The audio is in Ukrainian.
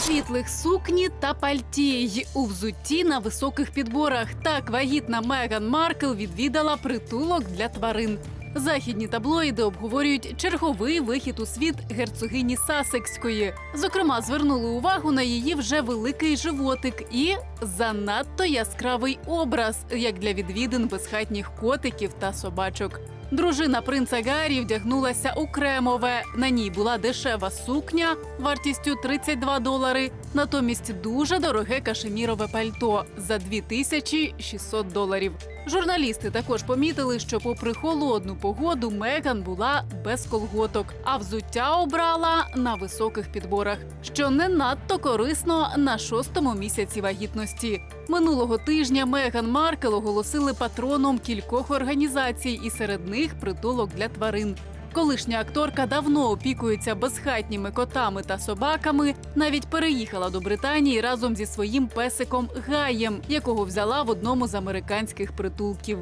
світлих сукні та пальті й у взутті на високих підборах. Так вагітна Меган Маркл відвідала притулок для тварин. Західні таблоїди обговорюють черговий вихід у світ герцогині Сасекської. Зокрема, звернули увагу на її вже великий животик і занадто яскравий образ, як для відвідин безхатніх котиків та собачок. Дружина принца Гаррі вдягнулася у кремове. На ній була дешева сукня вартістю 32 долари, натомість дуже дороге кашемірове пальто за 2600 доларів. Журналісти також помітили, що, попри холодну погоду, Меган була без колготок, а взуття обрала на високих підборах, що не надто корисно на шостому місяці вагітності. Минулого тижня Меган Маркел оголосили патроном кількох організацій, і серед них притулок для тварин. Колишня акторка давно опікується безхатніми котами та собаками. Навіть переїхала до Британії разом зі своїм песиком Гаєм, якого взяла в одному з американських притулків.